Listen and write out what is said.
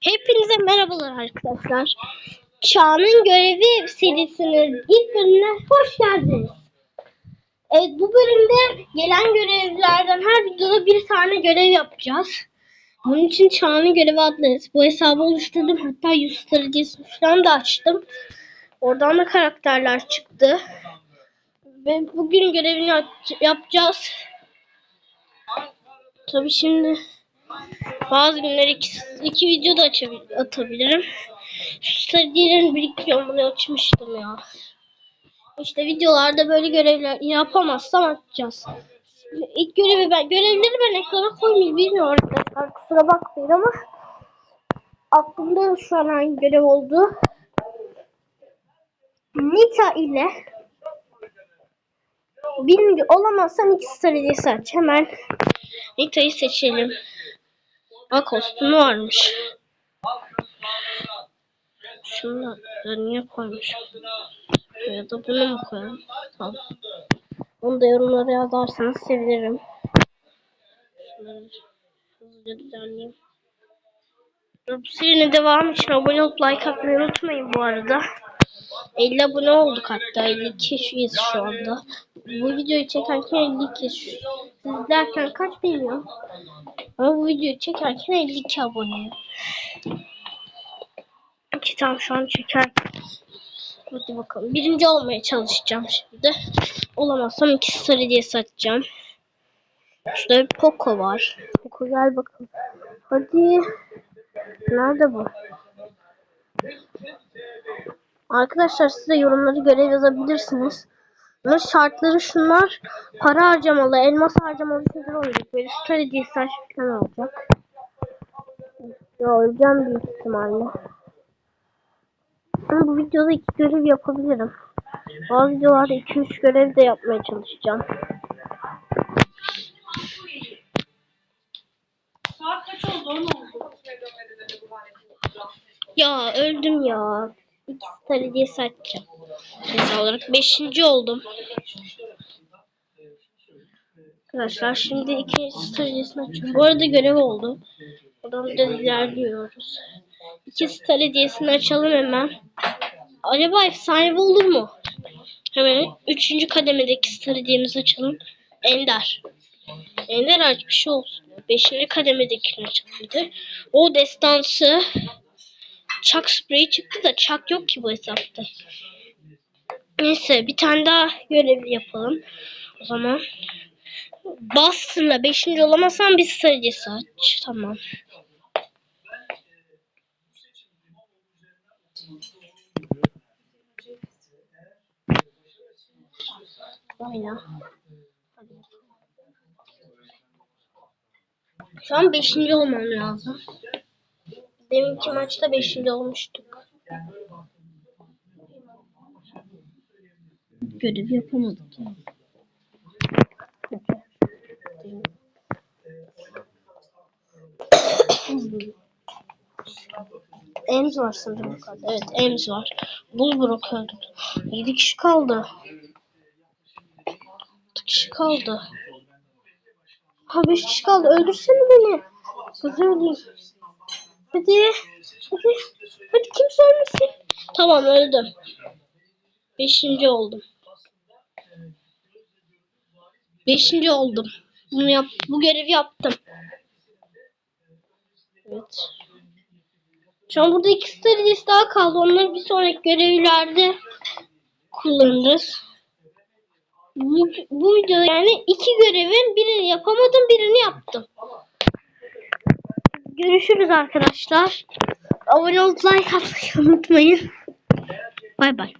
Hepinize merhabalar arkadaşlar. Çağ'ın görevi serisinin ilk bölümüne hoş geldiniz. Evet bu bölümde gelen görevlerden her videoda bir tane görev yapacağız. Bunun için Çağ'ın görevi adlarız. Bu hesabı oluşturdum. Hatta yüz stratejisi falan da açtım. Oradan da karakterler çıktı. Ve bugün görevini yap- yapacağız. Tabii şimdi bazı günler iki, iki video da atabilirim. Şu stratejilerin bir iki videomu açmıştım ya. İşte videolarda böyle görevler yapamazsam atacağız. İlk görevi ben, görevleri ben ekrana koymayı bilmiyorum arkadaşlar. Kusura bakmayın ama aklımda şu an hangi görev oldu. Nita ile birinci olamazsan iki stratejisi aç. Hemen Nita'yı seçelim. Aa kostümü varmış. Şunu da niye koymuşum? Ya da bunu mu koyalım? Tamam. Onu da yorumlara yazarsanız sevinirim. Şunları hızlıca düzenleyeyim. Serinin devamı için abone olup like atmayı unutmayın bu arada. 50 abone olduk hatta 52 kişiyiz şu anda. Bu videoyu çekerken 52 kişi. Siz kaç bilmiyorum. Ama bu videoyu çekerken 52 abone. Ki tam şu an çeker. Hadi bakalım. Birinci olmaya çalışacağım şimdi. Olamazsam iki sarı diye satacağım. Şurada bir Poco var. Poco gel bakalım. Hadi. Nerede bu? Arkadaşlar size yorumları görev yazabilirsiniz. Şartları şunlar. Para harcamalı, elmas harcamalı şeyler olacak. Böyle strateji saç falan olacak. Ya öleceğim büyük ihtimalle. Ama bu videoda iki görev yapabilirim. Bazı videolarda 2-3 görev de yapmaya çalışacağım. Saat kaç oldu? 10 oldu. Ya öldüm ya. İki strateji saçacağım. Mesela olarak 5. oldum. Arkadaşlar şimdi ikinci stratejisini açıyorum. Bu arada görev oldu. Buradan da ilerliyoruz. İki stratejisini açalım hemen. Acaba efsane olur mu? Hemen üçüncü kademedeki stratejimizi açalım. Ender. Ender aç bir şey olsun. Beşinci kademedekini açalım. O destansı Çak spreyi çıktı da çak yok ki bu hesapta. Neyse bir tane daha görev yapalım. O zaman Boston'la 5. olamazsam bir stratejisi aç. Tamam. Oyna. Şu an 5. olmam lazım. Deminki maçta 5. olmuştuk. Görev yapamadık ya. Ems var sanırım. Evet Ems var. Bulbrok öldü. 7 kişi kaldı. 6 kişi kaldı. Ha 5 kişi kaldı. Öldürsene beni. Kızı öldüreyim. Hadi. Hadi. Hadi kimse ölmesin. Tamam öldüm. Beşinci oldum. Beşinci oldum. Bunu yap, bu görevi yaptım. Evet. Şu an burada iki stratejisi daha kaldı. Onları bir sonraki görevlerde kullanırız. Bu, bu videoda yani iki görevin birini yapamadım birini yaptım. Görüşürüz arkadaşlar. Abone olup like atmayı unutmayın. Bay bay.